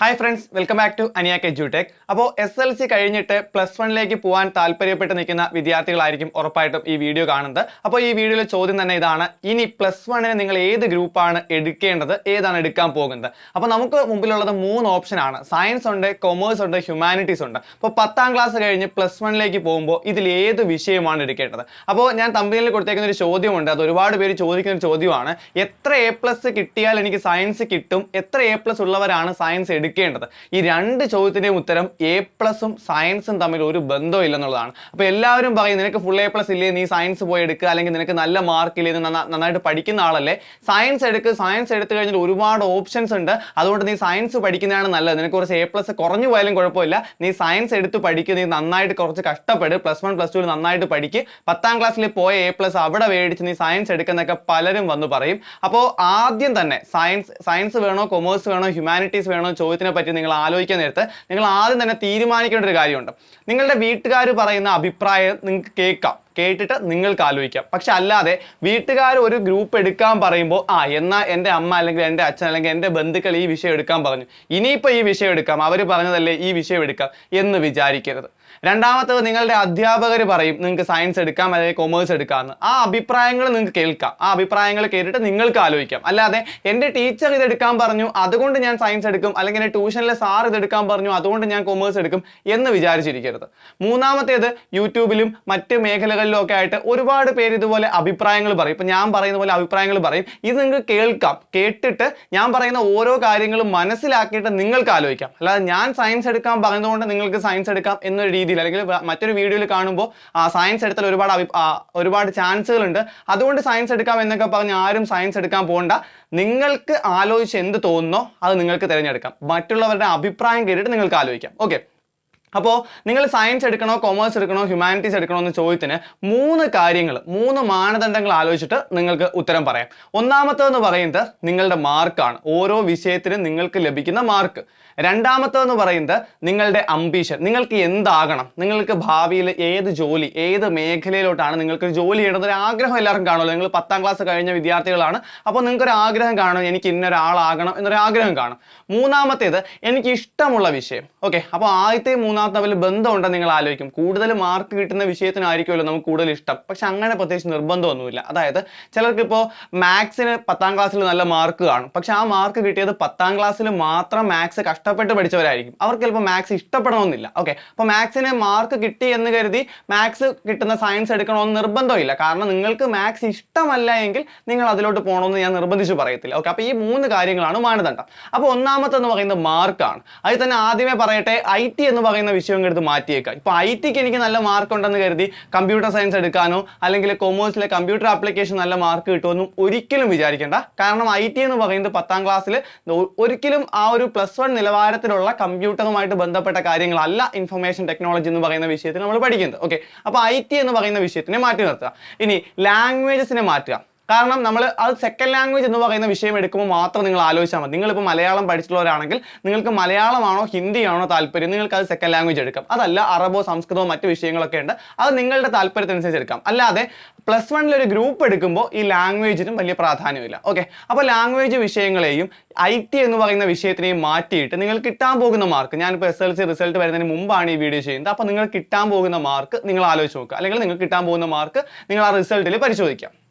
Hi friends welcome back to അനിയാക്ക് എജ്യൂടെക് അപ്പോൾ S L C കഴിഞ്ഞിട്ട് പ്ലസ് വണ്ണിലേക്ക് പോകാൻ താല്പര്യപ്പെട്ട് നിൽക്കുന്ന വിദ്യാർത്ഥികളായിരിക്കും ഉറപ്പായിട്ടും ഈ വീഡിയോ കാണുന്നത്. അപ്പോൾ ഈ വീഡിയോയിലെ ചോദ്യം തന്നെ ഇതാണ്. ഇനി പ്ലസ് വണ്ണിന് നിങ്ങൾ ഏത് ഗ്രൂപ്പാണ് എടുക്കേണ്ടത് ഏതാണ് എടുക്കാൻ പോകുന്നത്? അപ്പോൾ നമുക്ക് മുമ്പിലുള്ളത് മൂന്ന് ഓപ്ഷൻ ആണ്. സയൻസ് ഉണ്ട് കൊമേഴ്സ് ഉണ്ട് ഹ്യൂമാനിറ്റീസ് ഉണ്ട്. അപ്പോൾ പത്താം ക്ലാസ് കഴിഞ്ഞ് പ്ലസ് വണ്ണിലേക്ക് പോകുമ്പോൾ ഇതിൽ ഏത് വിഷയമാണ് എടുക്കേണ്ടത്? അപ്പോൾ ഞാൻ തമ്പിനിൽ കൊടുത്തേക്കുന്ന ഒരു ചോദ്യമുണ്ട്. അത് ഒരുപാട് പേര് ചോദിക്കുന്ന ഒരു ചോദ്യമാണ്. എത്ര എ പ്ലസ് കിട്ടിയാൽ എനിക്ക് സയൻസ് കിട്ടും? എത്ര എ പ്ലസ് ഉള്ളവരാണ് സയൻസ് എടുക്കേണ്ടത്. ഈ രണ്ട് ചോദ്യത്തിന്റെയും ഉത്തരം എ പ്ലസും സയൻസും തമ്മിൽ ഒരു ബന്ധവും ഇല്ലെന്നുള്ളതാണ് അപ്പോൾ എല്ലാവരും പറയും നിനക്ക് ഫുൾ എ പ്ലസ് ഇല്ലേ? നീ സയൻസ് പോയി എടുക്കുക അല്ലെങ്കിൽ നിനക്ക് നല്ല മാർക്ക് ഇല്ലേ? നന്നായിട്ട് പഠിക്കുന്ന ആളല്ലേ? സയൻസ് എടുക്കുക സയൻസ് എടുത്തു കഴിഞ്ഞാൽ ഒരുപാട് ഓപ്ഷൻസ് ഉണ്ട്. അതുകൊണ്ട് നീ സയൻസ് പഠിക്കുന്നതാണ് നല്ലത്. നിനക്ക് കുറച്ച് എ പ്ലസ് കുറഞ്ഞു പോയാലും കുഴപ്പമില്ല. നീ സയൻസ് എടുത്ത് പഠിക്കുക നീ നന്നായിട്ട് കുറച്ച് കഷ്ടപ്പെട്. പ്ലസ് വൺ പ്ലസ് ടുവിൽ നന്നായിട്ട് പഠിക്കുക പത്താം ക്ലാസ്സിൽ പോയ എ പ്ലസ് അവിടെ മേടിച്ച് നീ സയൻസ് എടുക്കുന്നൊക്കെ പലരും വന്ന് പറയും. അപ്പോൾ ആദ്യം തന്നെ സയൻസ് സയൻസ് വേണോ കൊമേഴ്സ് വേണോ ഹ്യൂമാനിറ്റീസ് വേണോ ചോദ്യത്തിനെ പറ്റി നിങ്ങൾ ആലോചിക്കാൻ നേരത്ത് നിങ്ങൾ ആദ്യം തന്നെ തീരുമാനിക്കേണ്ട ഒരു കാര്യമുണ്ട്. നിങ്ങളുടെ വീട്ടുകാർ പറയുന്ന അഭിപ്രായം നിങ്ങൾക്ക് കേൾക്കാം. കേട്ടിട്ട് നിങ്ങൾക്ക് ആലോചിക്കാം. പക്ഷെ അല്ലാതെ വീട്ടുകാർ ഒരു ഗ്രൂപ്പ് എടുക്കാൻ പറയുമ്പോൾ ആ എന്നാൽ എന്റെ അമ്മ അല്ലെങ്കിൽ എന്റെ അച്ഛൻ അല്ലെങ്കിൽ എന്റെ ബന്ധുക്കൾ ഈ വിഷയം എടുക്കാൻ പറഞ്ഞു. ഇനിയിപ്പോൾ ഈ വിഷയം എടുക്കാം. അവർ പറഞ്ഞതല്ലേ ഈ വിഷയം എടുക്കാം എന്ന് വിചാരിക്കരുത്. രണ്ടാമത്തത് നിങ്ങളുടെ അധ്യാപകർ പറയും നിങ്ങൾക്ക് സയൻസ് എടുക്കാം അല്ലെങ്കിൽ കൊമേഴ്സ് എടുക്കാമെന്ന് ആ അഭിപ്രായങ്ങൾ നിങ്ങൾക്ക് കേൾക്കാം. ആ അഭിപ്രായങ്ങൾ കേട്ടിട്ട് നിങ്ങൾക്ക് ആലോചിക്കാം. അല്ലാതെ എന്റെ ടീച്ചർ ഇത് എടുക്കാൻ പറഞ്ഞു അതുകൊണ്ട് ഞാൻ സയൻസ് എടുക്കും അല്ലെങ്കിൽ എന്റെ ട്യൂഷനിലെ സാർ ഇത് എടുക്കാൻ പറഞ്ഞു അതുകൊണ്ട് ഞാൻ കൊമേഴ്സ് എടുക്കും എന്ന് വിചാരിച്ചിരിക്കരുത്. മൂന്നാമത്തേത് യൂട്യൂബിലും മറ്റ് മേഖലകളിലും ഒക്കെ ആയിട്ട് ഒരുപാട് പേര് ഇതുപോലെ അഭിപ്രായങ്ങൾ പറയും. ഇപ്പം ഞാൻ പറയുന്ന പോലെ അഭിപ്രായങ്ങൾ പറയും. ഇത് നിങ്ങൾക്ക് കേൾക്കാം. കേട്ടിട്ട് ഞാൻ പറയുന്ന ഓരോ കാര്യങ്ങളും മനസ്സിലാക്കിയിട്ട് നിങ്ങൾക്ക് ആലോചിക്കാം. അല്ലാതെ ഞാൻ സയൻസ് എടുക്കാൻ പറയുന്നതുകൊണ്ട് നിങ്ങൾക്ക് സയൻസ് എടുക്കാം എന്നൊരു രീതിയിൽ അല്ലെങ്കിൽ മറ്റൊരു വീഡിയോയിൽ കാണുമ്പോൾ സയൻസ് എടുത്താൽ ഒരുപാട് ഒരുപാട് ചാൻസുകളുണ്ട് അതുകൊണ്ട് സയൻസ് എടുക്കാം എന്നൊക്കെ പറഞ്ഞ് ആരും സയൻസ് എടുക്കാൻ പോകണ്ട. നിങ്ങൾക്ക് ആലോചിച്ച് എന്ത് തോന്നുന്നോ അത് നിങ്ങൾക്ക് തിരഞ്ഞെടുക്കാം. മറ്റുള്ളവരുടെ അഭിപ്രായം കേട്ടിട്ട് നിങ്ങൾക്ക് ആലോചിക്കാം. ഓക്കെ അപ്പോൾ നിങ്ങൾ സയൻസ് എടുക്കണോ കോമേഴ്സ് എടുക്കണോ ഹ്യൂമാനിറ്റീസ് എടുക്കണോ എന്ന ചോദ്യത്തിന് മൂന്ന് കാര്യങ്ങൾ മൂന്ന് മാനദണ്ഡങ്ങൾ ആലോചിച്ചിട്ട് നിങ്ങൾക്ക് ഉത്തരം പറയാം. ഒന്നാമത്തേന്ന് പറയുന്നത് നിങ്ങളുടെ മാർക്കാണ് ഓരോ വിഷയത്തിനും നിങ്ങൾക്ക് ലഭിക്കുന്ന മാർക്ക് രണ്ടാമത്തേന്ന് പറയുന്നത് നിങ്ങളുടെ അംബീഷൻ നിങ്ങൾക്ക് എന്താകണം? നിങ്ങൾക്ക് ഭാവിയിൽ ഏത് ജോലി ഏത് മേഖലയിലോട്ടാണ് നിങ്ങൾക്ക് ജോലി ചെയ്യേണ്ടത് ഒരു ആഗ്രഹം എല്ലാവർക്കും കാണുമല്ലോ. നിങ്ങൾ പത്താം ക്ലാസ് കഴിഞ്ഞ വിദ്യാർത്ഥികളാണ്. അപ്പോൾ നിങ്ങൾക്ക് ഒരു ആഗ്രഹം കാണും എനിക്ക് ഇന്നൊരാളാകണം എന്നൊരു ആഗ്രഹം കാണും. മൂന്നാമത്തേത് എനിക്ക് ഇഷ്ടമുള്ള വിഷയം ഓക്കെ അപ്പോൾ ആദ്യത്തെ മൂന്നാമത്തെ തമ്മിൽ ബന്ധമുണ്ടെന്ന് നിങ്ങൾ ആലോചിക്കും. കൂടുതൽ മാർക്ക് കിട്ടുന്ന വിഷയത്തിനായിരിക്കുമല്ലോ നമുക്ക് കൂടുതൽ ഇഷ്ടം. പക്ഷെ അങ്ങനെ പ്രത്യേകിച്ച് നിർബന്ധമൊന്നുമില്ല. അതായത് ചിലർക്ക് ഇപ്പോൾ മാത്സിന് പത്താം ക്ലാസ്സിൽ നല്ല മാർക്ക് കാണും. പക്ഷെ ആ മാർക്ക് കിട്ടിയത് പത്താം ക്ലാസ്സിൽ മാത്രം മാത്സ് കഷ്ടപ്പെട്ട് പഠിച്ചവരായിരിക്കും. അവർക്ക് ചിലപ്പോൾ മാത്സ് ഇഷ്ടപ്പെടണമെന്നില്ല. ഓക്കെ അപ്പോൾ മാത്സിന് മാർക്ക് കിട്ടി എന്ന് കരുതി മാത്സ് കിട്ടുന്ന സയൻസ് എടുക്കണമെന്ന് നിർബന്ധമില്ല. കാരണം നിങ്ങൾക്ക് മാത്സ് ഇഷ്ടമല്ല എങ്കിൽ നിങ്ങൾ അതിലോട്ട് പോകണമെന്ന് ഞാൻ നിർബന്ധിച്ച് പറയത്തില്ല. ഓക്കെ അപ്പോൾ ഈ മൂന്ന് കാര്യങ്ങളാണ് മാനദണ്ഡം. അപ്പോൾ ഒന്നാമത്തെ എന്ന് പറയുന്നത് മാർക്കാണ് അതിൽ തന്നെ ആദ്യമേ പറയട്ടെ ഐ ടി എന്ന് പറയുന്ന വിഷയം എടുത്ത് മാറ്റിയേക്കാം. ഇപ്പോൾ ഐ ടിക്ക് എനിക്ക് നല്ല മാർക്ക് ഉണ്ടെന്ന് കരുതി കമ്പ്യൂട്ടർ സയൻസ് എടുക്കാനോ അല്ലെങ്കിൽ കൊമേഴ്സിലെ കമ്പ്യൂട്ടർ ആപ്ലിക്കേഷൻ നല്ല മാർക്ക് കിട്ടുമെന്നും ഒരിക്കലും വിചാരിക്കേണ്ട. കാരണം ഐ ടി എന്ന് പറയുന്നത് പത്താം ക്ലാസ്സിൽ ഒരിക്കലും ആ ഒരു പ്ലസ് വൺ നിലവാരത്തിലുള്ള കമ്പ്യൂട്ടറുമായിട്ട് ബന്ധപ്പെട്ട കാര്യങ്ങളല്ല ഇൻഫർമേഷൻ ടെക്നോളജി എന്ന് പറയുന്ന വിഷയത്തിൽ നമ്മൾ പഠിക്കുന്നത്. ഓക്കെ അപ്പോൾ ഐ ടി എന്ന് പറയുന്ന വിഷയത്തിനെ മാറ്റി നിർത്തുക. ഇനി ലാംഗ്വേജസിനെ മാറ്റുക. കാരണം നമ്മൾ അത് സെക്കൻഡ് ലാംഗ്വേജ് എന്ന് പറയുന്ന വിഷയം എടുക്കുമ്പോൾ മാത്രം നിങ്ങൾ ആലോചിച്ചാൽ മതി. നിങ്ങളിപ്പോൾ മലയാളം പഠിച്ചിട്ടുള്ളവരാണെങ്കിൽ നിങ്ങൾക്ക് മലയാളമാണോ ഹിന്ദിയാണോ താല്പര്യം? നിങ്ങൾക്ക് അത് സെക്കൻഡ് ലാംഗ്വേജ് എടുക്കാം. അതല്ല അറബോ സംസ്കൃതമോ മറ്റു വിഷയങ്ങളൊക്കെ ഉണ്ട്. അത് നിങ്ങളുടെ താല്പര്യത്തിനനുസരിച്ച് എടുക്കാം. അല്ലാതെ പ്ലസ് വണ്ണിൽ ഒരു ഗ്രൂപ്പ് എടുക്കുമ്പോൾ ഈ ലാംഗ്വേജിനും വലിയ പ്രാധാന്യമില്ല. ഓക്കെ അപ്പോൾ ലാംഗ്വേജ് വിഷയങ്ങളെയും ഐ ടി എന്ന് പറയുന്ന വിഷയത്തിനെയും മാറ്റിയിട്ട് നിങ്ങൾ കിട്ടാൻ പോകുന്ന മാർക്ക് ഞാനിപ്പോൾ എസ് എൽ സി റിസൾട്ട് വരുന്നതിന് മുമ്പാണ് ഈ വീഡിയോ ചെയ്യുന്നത്. അപ്പോൾ നിങ്ങൾ കിട്ടാൻ പോകുന്ന മാർക്ക് നിങ്ങൾ ആലോചിച്ച് നോക്കുക. അല്ലെങ്കിൽ നിങ്ങൾ കിട്ടാൻ പോകുന്ന മാർക്ക് നിങ്ങൾ ആ റിസൾട്ടിൽ പരിശോധിക്കാം.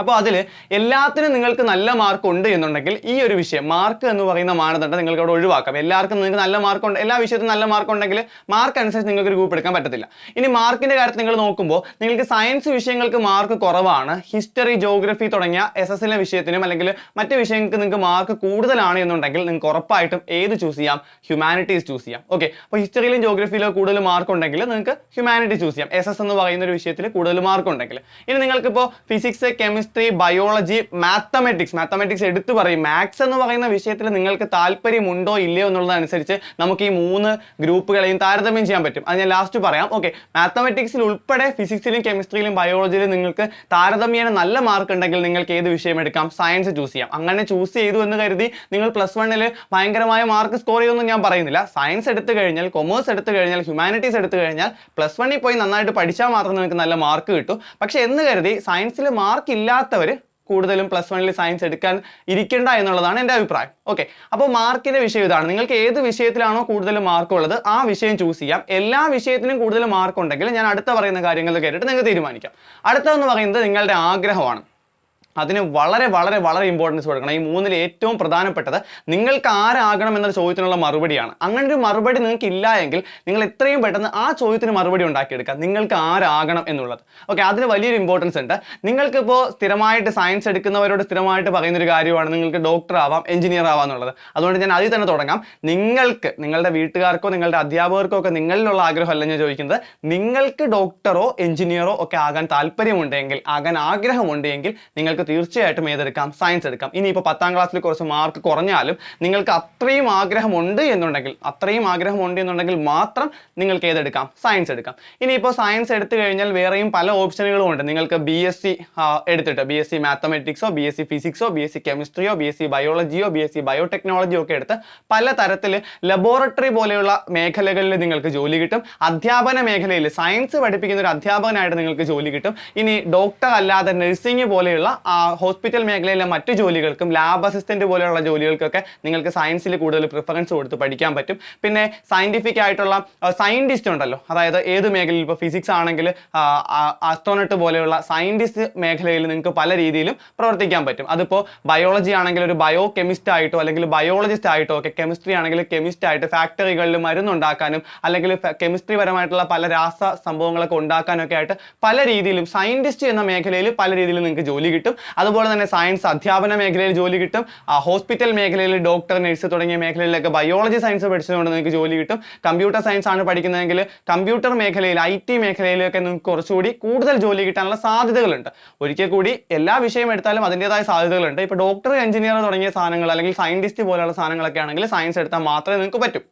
അപ്പോൾ അതിൽ എല്ലാത്തിനും നിങ്ങൾക്ക് നല്ല മാർക്ക് ഉണ്ട് എന്നുണ്ടെങ്കിൽ ഈ ഒരു വിഷയം മാർക്ക് എന്ന് പറയുന്ന മാനദണ്ഡം നിങ്ങൾക്ക് അവിടെ ഒഴിവാക്കാം. എല്ലാവർക്കും നിങ്ങൾക്ക് നല്ല മാർക്ക് ഉണ്ട് എല്ലാ വിഷയത്തിനും നല്ല മാർക്ക് ഉണ്ടെങ്കിൽ മാർക്ക് അനുസരിച്ച് നിങ്ങൾക്ക് ഒരു ഗ്രൂപ്പ് എടുക്കാൻ പറ്റത്തില്ല. ഇനി മാർക്കിന്റെ കാര്യത്തിൽ നിങ്ങൾ നോക്കുമ്പോൾ നിങ്ങൾക്ക് സയൻസ് വിഷയങ്ങൾക്ക് മാർക്ക് കുറവാണ്. ഹിസ്റ്ററി ജോഗ്രഫി തുടങ്ങിയ എസ് എസ് എൽ വിഷയത്തിനും അല്ലെങ്കിൽ മറ്റ് വിഷയങ്ങൾക്ക് നിങ്ങൾക്ക് മാർക്ക് കൂടുതലാണ് എന്നുണ്ടെങ്കിൽ നിങ്ങൾക്ക് ഉറപ്പായിട്ടും ഏത് ചൂസ് ചെയ്യാം? ഹ്യൂമാനിറ്റീസ് ചൂസ് ചെയ്യാം. ഓക്കെ അപ്പോൾ ഹിസ്റ്ററിയിലും ജോഗ്രഫിയിലും കൂടുതൽ മാർക്ക് ഉണ്ടെങ്കിൽ നിങ്ങൾക്ക് ഹ്യൂമാനിറ്റി ചൂസ് ചെയ്യാം. എസ് എസ് എന്ന് പറയുന്ന ഒരു വിഷയത്തിൽ കൂടുതൽ മാർക്ക് ഉണ്ടെങ്കിൽ. ഇനി നിങ്ങൾക്കിപ്പോൾ physics chemistry biology mathematics mathematics എടുത്തു പറയും. മാത്സ് എന്ന് പറയുന്ന വിഷയത്തിൽ നിങ്ങൾക്ക് താല്പര്യമുണ്ടോ ഇല്ലയോ എന്നുള്ളതനുസരിച്ച് നമുക്ക് ഈ മൂന്ന് ഗ്രൂപ്പുകളെയും താരതമ്യം ചെയ്യാൻ പറ്റും. അത് ഞാൻ ലാസ്റ്റ് പറയാം. ഓക്കെ മാത്തമെറ്റിക്സിൽ ഉൾപ്പെടെ ഫിസിക്സിലും കെമിസ്ട്രിയിലും ബയോളജിയിലും നിങ്ങൾക്ക് താരതമ്യേന നല്ല മാർക്ക് ഉണ്ടെങ്കിൽ നിങ്ങൾക്ക് ഏത് വിഷയം എടുക്കാം? സയൻസ് ചൂസ് ചെയ്യാം. അങ്ങനെ ചൂസ് ചെയ്തു എന്ന് കരുതി നിങ്ങൾ പ്ലസ് വണ്ണിൽ ഭയങ്കരമായ മാർക്ക് സ്കോർ ചെയ്യുമെന്ന് ഞാൻ പറയുന്നില്ല. സയൻസ് എടുത്തു കഴിഞ്ഞാൽ കൊമേഴ്സ് എടുത്തു കഴിഞ്ഞാൽ ഹ്യൂമാനിറ്റീസ് എടുത്തു കഴിഞ്ഞാൽ പ്ലസ് വണ്ണിൽ പോയി നന്നായിട്ട് പഠിച്ചാൽ മാത്രം നിങ്ങൾക്ക് നല്ല മാർക്ക് കിട്ടും. പക്ഷെ എന്ന് കരുതി സയൻസിൽ മാർക്ക് ഇല്ലാത്തവർ കൂടുതലും പ്ലസ് വണ്ണിൽ സയൻസ് എടുക്കാൻ ഇരിക്കേണ്ട എന്നുള്ളതാണ് എന്റെ അഭിപ്രായം. ഓക്കെ അപ്പോൾ മാർക്കിന്റെ വിഷയം ഇതാണ്. നിങ്ങൾക്ക് ഏത് വിഷയത്തിലാണോ കൂടുതൽ മാർക്ക് ഉള്ളത് ആ വിഷയം ചൂസ് ചെയ്യാം. എല്ലാ വിഷയത്തിനും കൂടുതൽ മാർക്ക് ഉണ്ടെങ്കിൽ ഞാൻ അടുത്ത പറയുന്ന കാര്യങ്ങൾ കേട്ടിട്ട് നിങ്ങൾക്ക് തീരുമാനിക്കാം. അടുത്തതെന്ന് പറയുന്നത് നിങ്ങളുടെ ആഗ്രഹമാണ്. അതിന് വളരെ വളരെ വളരെ ഇമ്പോർട്ടൻസ് കൊടുക്കണം. ഈ മൂന്നിൽ ഏറ്റവും പ്രധാനപ്പെട്ടത് നിങ്ങൾക്ക് ആരാകണം എന്ന ചോദ്യത്തിനുള്ള മറുപടിയാണ്. അങ്ങനെ ഒരു മറുപടി നിങ്ങൾക്ക് ഇല്ല എങ്കിൽ നിങ്ങൾ എത്രയും പെട്ടെന്ന് ആ ചോദ്യത്തിന് മറുപടി ഉണ്ടാക്കിയെടുക്കുക. നിങ്ങൾക്ക് ആരാകണം എന്നുള്ളത്. ഓക്കെ അതിന് വലിയൊരു ഇമ്പോർട്ടൻസ് ഉണ്ട്. നിങ്ങൾക്ക് നിങ്ങൾക്കിപ്പോൾ സ്ഥിരമായിട്ട് സയൻസ് എടുക്കുന്നവരോട് സ്ഥിരമായിട്ട് പറയുന്ന ഒരു കാര്യമാണ് നിങ്ങൾക്ക് ഡോക്ടർ ആവാം എഞ്ചിനീയർ ആവാം എന്നുള്ളത്. അതുകൊണ്ട് ഞാൻ അതിൽ തന്നെ തുടങ്ങാം. നിങ്ങൾക്ക് നിങ്ങളുടെ വീട്ടുകാർക്കോ നിങ്ങളുടെ അധ്യാപകർക്കോ ഒക്കെ നിങ്ങളിലുള്ള ആഗ്രഹമല്ല ഞാൻ ചോദിക്കുന്നത്. നിങ്ങൾക്ക് ഡോക്ടറോ എഞ്ചിനീയറോ ഒക്കെ ആകാൻ താല്പര്യമുണ്ടെങ്കിൽ ആകാൻ ആഗ്രഹമുണ്ടെങ്കിൽ നിങ്ങൾക്ക് തീർച്ചയായിട്ടും ഏതെടുക്കാം? സയൻസ് എടുക്കാം. ഇനിയിപ്പോൾ പത്താം ക്ലാസ്സിൽ കുറച്ച് മാർക്ക് കുറഞ്ഞാലും നിങ്ങൾക്ക് അത്രയും ആഗ്രഹമുണ്ട് എന്നുണ്ടെങ്കിൽ അത്രയും ആഗ്രഹമുണ്ട് എന്നുണ്ടെങ്കിൽ മാത്രം നിങ്ങൾക്ക് ഏതെടുക്കാം? സയൻസ് എടുക്കാം. ഇനിയിപ്പോൾ സയൻസ് എടുത്തു കഴിഞ്ഞാൽ വേറെയും പല ഓപ്ഷനുകളും ഉണ്ട്. നിങ്ങൾക്ക് ബി എസ് സി എടുത്തിട്ട് ബി എസ് സി മാത്തമെറ്റിക്സോ ബി എസ് സി ഫിസിക്സോ ബി എസ് സി കെമിസ്ട്രിയോ ബി എസ് സി ബയോളജിയോ ബി എസ് സി ബയോടെക്നോളജിയോ ഒക്കെ എടുത്ത് പല തരത്തിൽ ലബോറട്ടറി പോലെയുള്ള മേഖലകളിൽ നിങ്ങൾക്ക് ജോലി കിട്ടും. അധ്യാപന മേഖലയിൽ സയൻസ് പഠിപ്പിക്കുന്ന ഒരു അധ്യാപകനായിട്ട് നിങ്ങൾക്ക് ജോലി കിട്ടും. ഇനി ഡോക്ടർ അല്ലാതെ നഴ്സിംഗ് പോലെയുള്ള ഹോസ്പിറ്റൽ മേഖലയിലെ മറ്റു ജോലികൾക്കും ലാബ് അസിസ്റ്റന്റ് പോലെയുള്ള ജോലികൾക്കൊക്കെ നിങ്ങൾക്ക് സയൻസിൽ കൂടുതൽ പ്രിഫറൻസ് കൊടുത്ത് പഠിക്കാൻ പറ്റും. പിന്നെ സയന്റിഫിക് ആയിട്ടുള്ള സയന്റിസ്റ്റ് ഉണ്ടല്ലോ. അതായത് ഏത് മേഖലയിൽ ഇപ്പോൾ ഫിസിക്സ് ആണെങ്കിൽ ആസ്ട്രോണട്ട് പോലെയുള്ള സയന്റിസ്റ്റ് മേഖലയിൽ നിങ്ങൾക്ക് പല രീതിയിലും പ്രവർത്തിക്കാൻ പറ്റും. അതിപ്പോൾ ബയോളജി ആണെങ്കിൽ ഒരു ബയോ കെമിസ്റ്റ് ആയിട്ടോ അല്ലെങ്കിൽ ബയോളജിസ്റ്റ് ആയിട്ടോ ഒക്കെ കെമിസ്ട്രി ആണെങ്കിൽ കെമിസ്റ്റ് ആയിട്ട് ഫാക്ടറികളിൽ മരുന്നുണ്ടാക്കാനും അല്ലെങ്കിൽ കെമിസ്ട്രി പരമായിട്ടുള്ള പല രാസ സംഭവങ്ങളൊക്കെ ഉണ്ടാക്കാനൊക്കെ ആയിട്ട് പല രീതിയിലും സയന്റിസ്റ്റ് എന്ന മേഖലയിൽ പല രീതിയിലും നിങ്ങൾക്ക് ജോലി കിട്ടും. അതുപോലെ തന്നെ സയൻസ് അധ്യാപന മേഖലയിൽ ജോലി കിട്ടും. ഹോസ്പിറ്റൽ മേഖലയിൽ ഡോക്ടർ നഴ്സ് തുടങ്ങിയ മേഖലയിലൊക്കെ ബയോളജി സയൻസ് പഠിച്ചതുകൊണ്ട് നിങ്ങൾക്ക് ജോലി കിട്ടും. കമ്പ്യൂട്ടർ സയൻസ് ആണ് പഠിക്കുന്നതെങ്കിൽ കമ്പ്യൂട്ടർ മേഖലയിൽ ഐ ടി മേഖലയിലൊക്കെ നിങ്ങൾക്ക് കുറച്ചുകൂടി കൂടുതൽ ജോലി കിട്ടാനുള്ള സാധ്യതകളുണ്ട്. ഒരിക്കൽ കൂടി എല്ലാ വിഷയം എടുത്താലും അതിന്റെതായ സാധ്യതകളുണ്ട്. ഇപ്പോൾ ഡോക്ടർ എഞ്ചിനീയർ തുടങ്ങിയ സാധനങ്ങൾ അല്ലെങ്കിൽ സയന്റിസ്റ്റ് പോലെയുള്ള സാധനങ്ങളൊക്കെ ആണെങ്കിൽ സയൻസ് എടുത്താൽ മാത്രമേ നിങ്ങൾക്ക് പറ്റും.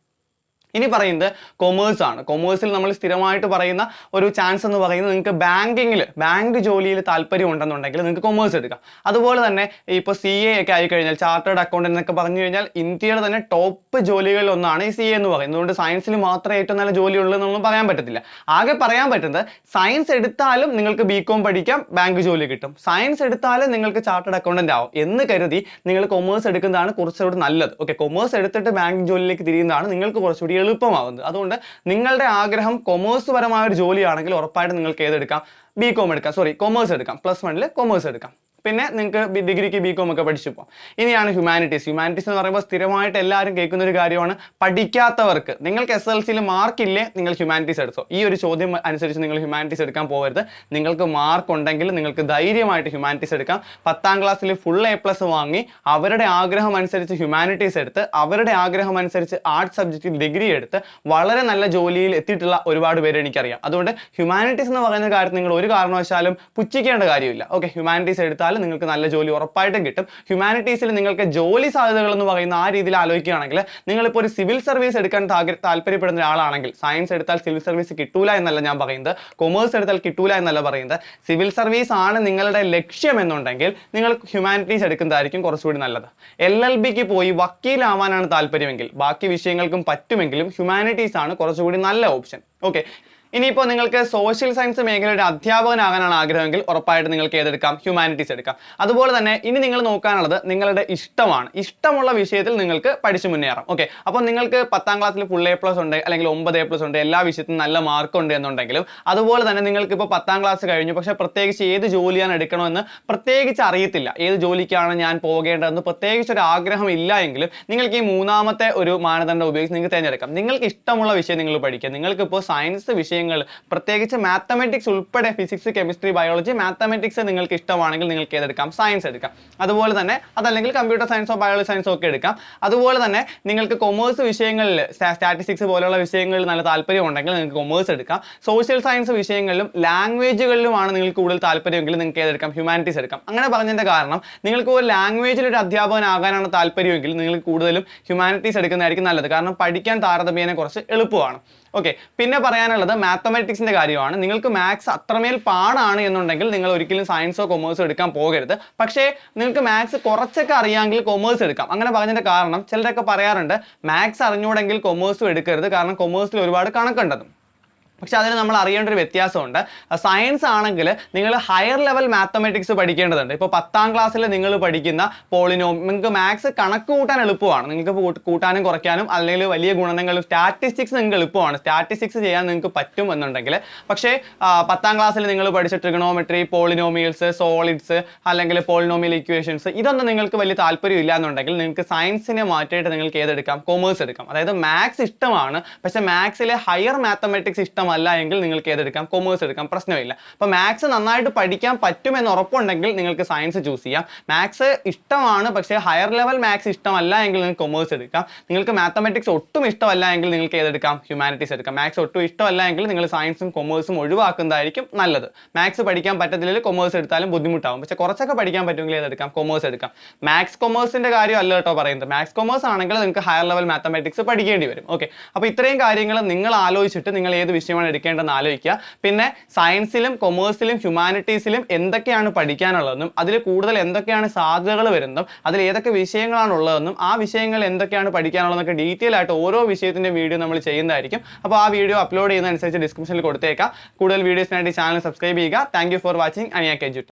ഇനി പറയുന്നത് കൊമേഴ്സ് ആണ്. കൊമേഴ്സിൽ നമ്മൾ സ്ഥിരമായിട്ട് പറയുന്ന ഒരു ചാൻസ് എന്ന് പറയുന്നത് നിങ്ങൾക്ക് ബാങ്കിങ്ങിൽ ബാങ്ക് ജോലിയിൽ താല്പര്യം ഉണ്ടെന്നുണ്ടെങ്കിൽ നിങ്ങൾക്ക് കൊമേഴ്സ് എടുക്കാം. അതുപോലെ തന്നെ ഇപ്പോൾ സി എ ഒക്കെ ആയിക്കഴിഞ്ഞാൽ ചാർട്ടേഡ് അക്കൗണ്ടന്റ് എന്നൊക്കെ പറഞ്ഞു കഴിഞ്ഞാൽ ഇന്ത്യയുടെ തന്നെ ടോപ്പ് ജോലികളിൽ ഒന്നാണ് ഈ സി എ എന്ന് പറയുന്നത്. അതുകൊണ്ട് സയൻസിൽ മാത്രമേ ഏറ്റവും നല്ല ജോലി ഉള്ളൂ എന്നൊന്നും പറയാൻ പറ്റത്തില്ല. ആകെ പറയാൻ പറ്റുന്നത് സയൻസ് എടുത്താലും നിങ്ങൾക്ക് ബി കോം പഠിക്കാം ബാങ്ക് ജോലി കിട്ടും. സയൻസ് എടുത്താലും നിങ്ങൾക്ക് ചാർട്ടേഡ് അക്കൗണ്ടന്റ് ആവും. എന്ന് കരുതി നിങ്ങൾ കൊമേഴ്സ് എടുക്കുന്നതാണ് കുറച്ചുകൂടി നല്ലത്. ഓക്കെ കൊമേഴ്സ് എടുത്തിട്ട് ബാങ്ക് ജോലിയിലേക്ക് തിരിയുന്നതാണ് നിങ്ങൾക്ക് കുറച്ചുകൂടി എളുപ്പമാവുന്നത്. അതുകൊണ്ട് നിങ്ങളുടെ ആഗ്രഹം കൊമേഴ്സ് പരമായ ഒരു ജോലിയാണെങ്കിൽ ഉറപ്പായിട്ട് നിങ്ങൾക്ക് ഏതെടുക്കാം? ബി കോം എടുക്കാം. സോറി കൊമേഴ്സ് എടുക്കാം. പ്ലസ് വണ്ണിൽ കൊമേഴ്സ് എടുക്കാം. പിന്നെ നിങ്ങൾക്ക് ഡിഗ്രിക്ക് ബി കോം ഒക്കെ പഠിച്ചു പോകാം ഇനിയാണ് ഹ്യൂമാനിറ്റീസ് ഹ്യൂമാനിറ്റീസ് എന്ന് പറയുമ്പോൾ സ്ഥിരമായിട്ട് എല്ലാവരും കേൾക്കുന്ന ഒരു കാര്യമാണ് പഠിക്കാത്തവർക്ക്. നിങ്ങൾക്ക് എസ് എൽ സിയിൽ മാർക്ക് ഇല്ലേ നിങ്ങൾ ഹ്യൂമാനിറ്റീസ് എടുത്തോ. ഈ ഒരു ചോദ്യം അനുസരിച്ച് നിങ്ങൾ ഹ്യൂമാനിറ്റീസ് എടുക്കാൻ പോകരുത് നിങ്ങൾക്ക് മാർക്ക് ഉണ്ടെങ്കിൽ നിങ്ങൾക്ക് ധൈര്യമായിട്ട് ഹ്യൂമാനിറ്റീസ് എടുക്കാം. പത്താം ക്ലാസ്സിൽ ഫുൾ എ പ്ലസ് വാങ്ങി അവരുടെ ആഗ്രഹം അനുസരിച്ച് ഹ്യൂമാനിറ്റീസ് എടുത്ത് അവരുടെ ആഗ്രഹം അനുസരിച്ച് ആർട്സ് സബ്ജക്റ്റിൽ ഡിഗ്രി എടുത്ത് വളരെ നല്ല ജോലിയിൽ എത്തിയിട്ടുള്ള ഒരുപാട് പേര് എനിക്കറിയാം. അതുകൊണ്ട് ഹ്യൂമാനിറ്റീസ് എന്ന് പറയുന്ന കാര്യം നിങ്ങൾ ഒരു കാരണവശാലും പുച്ഛിക്കേണ്ട കാര്യമില്ല. ഓക്കെ ഹ്യൂമാനിറ്റീസ് എടുത്താൽ നിങ്ങൾക്ക് നല്ല ജോലി ഉറപ്പായിട്ടും കിട്ടും. ഹ്യൂമാനിറ്റീസിൽ നിങ്ങൾക്ക് ജോലി സാധ്യതകൾ എന്ന് പറയുന്ന ആ രീതിയിൽ ആലോചിക്കുകയാണെങ്കിൽ നിങ്ങളിപ്പോൾ ഒരു സിവിൽ സർവീസ് എടുക്കാൻ താല്പര്യപ്പെടുന്ന ഒരാളാണെങ്കിൽ സയൻസ് എടുത്താൽ സിവിൽ സർവീസ് കിട്ടൂല എന്നല്ല ഞാൻ പറയുന്നത്. കൊമേഴ്സ് എടുത്താൽ കിട്ടൂല എന്നല്ല പറയുന്നത്. സിവിൽ സർവീസ് ആണ് നിങ്ങളുടെ ലക്ഷ്യം എന്നുണ്ടെങ്കിൽ നിങ്ങൾ ഹ്യൂമാനിറ്റീസ് എടുക്കുന്നതായിരിക്കും കുറച്ചുകൂടി നല്ലത്. എൽ എൽ ബിക്ക് പോയി വക്കീലാവാനാണ് താല്പര്യമെങ്കിൽ ബാക്കി വിഷയങ്ങൾക്കും പറ്റുമെങ്കിലും ഹ്യൂമാനിറ്റീസ് ആണ് കുറച്ചുകൂടി നല്ല ഓപ്ഷൻ ഓക്കെ ഇനിയിപ്പോൾ നിങ്ങൾക്ക് സോഷ്യൽ സയൻസ് മേഖലയുടെ അധ്യാപകനാകാനാണ് ആഗ്രഹമെങ്കിൽ ഉറപ്പായിട്ട് നിങ്ങൾക്ക് ഏതെടുക്കാം? ഹ്യൂമാനിറ്റീസ് എടുക്കാം. അതുപോലെ തന്നെ ഇനി നിങ്ങൾ നോക്കാനുള്ളത് നിങ്ങളുടെ ഇഷ്ടമാണ്. ഇഷ്ടമുള്ള വിഷയത്തിൽ നിങ്ങൾക്ക് പഠിച്ചു മുന്നേറാം ഓക്കെ അപ്പോൾ നിങ്ങൾക്ക് പത്താം ക്ലാസ്സിൽ ഫുൾ എ പ്ലസ് ഉണ്ട് അല്ലെങ്കിൽ ഒമ്പത് എ പ്ലസ് ഉണ്ട് എല്ലാ വിഷയത്തിലും നല്ല മാർക്ക് ഉണ്ട് എന്നുണ്ടെങ്കിലും അതുപോലെ തന്നെ നിങ്ങൾക്ക് ഇപ്പോൾ പത്താം ക്ലാസ് കഴിഞ്ഞു. പക്ഷേ പ്രത്യേകിച്ച് ഏത് ജോലിയാണ് എടുക്കണമെന്ന് പ്രത്യേകിച്ച് അറിയത്തില്ല. ഏത് ജോലിക്കാണ് ഞാൻ പോകേണ്ടതെന്ന് പ്രത്യേകിച്ച് ഒരു ആഗ്രഹം ഇല്ല എങ്കിലും നിങ്ങൾക്ക് ഈ മൂന്നാമത്തെ ഒരു മാനദണ്ഡം ഉപയോഗിച്ച് നിങ്ങൾക്ക് തിരഞ്ഞെടുക്കാം. നിങ്ങൾക്ക് ഇഷ്ടമുള്ള വിഷയം നിങ്ങൾ പഠിക്കുക. നിങ്ങൾക്ക് ഇപ്പോൾ സയൻസ് വിഷയങ്ങൾ. പ്രത്യേകിച്ച് മാത്തമെറ്റിക്സ് ഉൾപ്പെടെ ഫിസിക്സ് കെമിസ്ട്രി ബയോളജി മാത്തമെറ്റിക്സ് നിങ്ങൾക്ക് ഇഷ്ടമാണെങ്കിൽ നിങ്ങൾക്ക് ഏതെടുക്കാം? സയൻസ് എടുക്കാം. അതുപോലെ തന്നെ അതല്ലെങ്കിൽ കമ്പ്യൂട്ടർ സയൻസോ ബയോളജി സയൻസോ ഒക്കെ എടുക്കാം. അതുപോലെ തന്നെ നിങ്ങൾക്ക് കൊമേഴ്സ് വിഷയങ്ങളിൽ സ്റ്റാറ്റിസ്റ്റിക്സ് പോലുള്ള വിഷയങ്ങളിൽ നല്ല താല്പര്യം ഉണ്ടെങ്കിൽ നിങ്ങൾക്ക് കൊമേഴ്സ് എടുക്കാം. സോഷ്യൽ സയൻസ് വിഷയങ്ങളിലും ലാംഗ്വേജുകളിലുമാണ് നിങ്ങൾക്ക് കൂടുതൽ താല്പര്യമെങ്കിൽ നിങ്ങൾക്ക് ഏതെടുക്കാം? ഹ്യൂമാനിറ്റീസ് എടുക്കാം. അങ്ങനെ പറഞ്ഞതിന്റെ കാരണം നിങ്ങൾക്ക് ഒരു ലാംഗ്വേജിൽ ഒരു അധ്യാപകനാകാനാണ് താല്പര്യമെങ്കിൽ നിങ്ങൾക്ക് കൂടുതലും ഹ്യൂമാനിറ്റീസ് എടുക്കുന്നതായിരിക്കും നല്ലത്. കാരണം പഠിക്കാൻ താരതമ്യേന കുറച്ച് എളുപ്പമാണ്. ഓക്കെ പിന്നെ പറയാനുള്ളത് മാത്തമാറ്റിക്സിന്റെ കാര്യമാണ്. നിങ്ങൾക്ക് മാത്സ് അത്രമേൽ പാടാണ് എന്നുണ്ടെങ്കിൽ നിങ്ങൾ ഒരിക്കലും സയൻസോ കൊമേഴ്സോ എടുക്കാൻ പോകരുത്. പക്ഷേ നിങ്ങൾക്ക് മാത്സ് കുറച്ചൊക്കെ അറിയാമെങ്കിൽ കൊമേഴ്സ് എടുക്കാം. അങ്ങനെ പറഞ്ഞതിന്റെ കാരണം ചിലരൊക്കെ പറയാറുണ്ട് മാത്സ് അറിഞ്ഞൂടെങ്കിൽ കൊമേഴ്സും എടുക്കരുത്. കാരണം കൊമേഴ്സിൽ ഒരുപാട് കണക്കുണ്ടെന്നും പക്ഷെ അതിന് നമ്മൾ അറിയേണ്ട ഒരു വ്യത്യാസമുണ്ട്. സയൻസ് ആണെങ്കിൽ നിങ്ങൾ ഹയർ ലെവൽ മാത്തമെറ്റിക്സ് പഠിക്കേണ്ടതുണ്ട്. ഇപ്പോൾ പത്താം ക്ലാസ്സിൽ നിങ്ങൾ പഠിക്കുന്ന പോളിനോ നിങ്ങൾക്ക് മാത്സ് കണക്ക് കൂട്ടാൻ എളുപ്പമാണ്. നിങ്ങൾക്ക് കൂട്ടാനും കുറയ്ക്കാനും അല്ലെങ്കിൽ വലിയ ഗുണനങ്ങളും സ്റ്റാറ്റിസ്റ്റിക്സ് നിങ്ങൾക്ക് എളുപ്പമാണ്. സ്റ്റാറ്റിസ്റ്റിക്സ് ചെയ്യാൻ നിങ്ങൾക്ക് പറ്റും എന്നുണ്ടെങ്കിൽ. പക്ഷേ പത്താം ക്ലാസ്സിൽ നിങ്ങൾ പഠിച്ച ട്രിഗണോമെട്രി പോളിനോമിയൽസ് സോളിഡ്സ് അല്ലെങ്കിൽ പോളിനോമിയൽ ഇക്വേഷൻസ് ഇതൊന്നും നിങ്ങൾക്ക് വലിയ താല്പര്യം ഇല്ല എന്നുണ്ടെങ്കിൽ നിങ്ങൾക്ക് സയൻസിനെ മാറ്റിയിട്ട് നിങ്ങൾക്ക് ഏതെടുക്കാം? കോമേഴ്സ് എടുക്കാം. അതായത് മാത്സ് ഇഷ്ടമാണ്. പക്ഷേ മാത്സിലെ ഹയർ മാത്തമെറ്റിക്സ് ഇഷ്ടമല്ല എങ്കിൽ നിങ്ങൾക്ക് ഏതെടുക്കാം? കൊമേഴ്സ് എടുക്കാം. പ്രശ്നമില്ല. അപ്പോൾ മാത്സ് നന്നായിട്ട് പഠിക്കാൻ പറ്റുമെന്ന് ഉറപ്പുണ്ടെങ്കിൽ നിങ്ങൾക്ക് സയൻസ് ചൂസ് ചെയ്യാം. മാത്സ് ഇഷ്ടമാണ് പക്ഷേ ഹയർ ലെവൽ മാത്സ് ഇഷ്ടമല്ല എങ്കിൽ നിങ്ങൾക്ക് കൊമേഴ്സ് എടുക്കാം. നിങ്ങൾക്ക് മാത്തമെറ്റിക്സ് ഒട്ടും ഇഷ്ടമല്ല എങ്കിൽ നിങ്ങൾക്ക് ഏതെടുക്കാം? ഹ്യൂമാനിറ്റീസ് എടുക്കാം. മാത്സ് ഒട്ടും ഇഷ്ടമല്ല എങ്കിൽ നിങ്ങൾ സയൻസും കൊമേഴ്സും ഒഴിവാക്കുന്നതായിരിക്കും നല്ലത്. മാത്സ് പഠിക്കാൻ പറ്റത്തില്ലെങ്കിൽ കൊമേഴ്സ് എടുത്താലും ബുദ്ധിമുട്ടാവും. പക്ഷേ കുറച്ചൊക്കെ പഠിക്കാൻ പറ്റുമെങ്കിൽ ഏതെടുക്കാം? കൊമേഴ്സ് എടുക്കാം. മാത്സ് കോമേഴ്സിന്റെ കാര്യം അല്ല കേട്ടോ പറയുന്നത്. മാത്സ് കൊമേഴ്സ് ആണെങ്കിൽ നിങ്ങൾക്ക് ഹയർ ലെവൽ മാത്തമെറ്റിക്സ് പഠിക്കേണ്ടി വരും. ഓക്കെ അപ്പോൾ ഇത്രയും കാര്യങ്ങൾ നിങ്ങൾ ആലോചിച്ചിട്ട് നിങ്ങൾ ഏത് വിഷയമാണ് എടുക്കേണ്ടതെന്ന് ആലോചിക്കുക. പിന്നെ സയൻസിലും കൊമേഴ്സിലും ഹ്യൂമാനിറ്റീസിലും എന്തൊക്കെയാണ് പഠിക്കാനുള്ളതെന്നും അതിൽ കൂടുതൽ എന്തൊക്കെയാണ് സാധ്യതകൾ വരുന്നതും അതിൽ ഏതൊക്കെ വിഷയങ്ങളാണ് ഉള്ളതെന്നും ആ വിഷയങ്ങൾ എന്തൊക്കെയാണ് പഠിക്കാനുള്ളതെന്നൊക്കെ ഡീറ്റെയിൽ ആയിട്ട് ഓരോ വിഷയത്തിന്റെ വീഡിയോ നമ്മൾ ചെയ്യുന്നതായിരിക്കും. അപ്പോൾ ആ വീഡിയോ അപ്ലോഡ് ചെയ്യുന്നതനുസരിച്ച് ഡിസ്ക്രിപ്ഷനിൽ കൊടുത്തേക്കാം. കൂടുതൽ വീഡിയോസിനായിട്ട് ചാനൽ സബ്സ്ക്രൈബ് ചെയ്യുക. താങ്ക് ഫോർ വാച്ചിങ് അനിയാ കെജു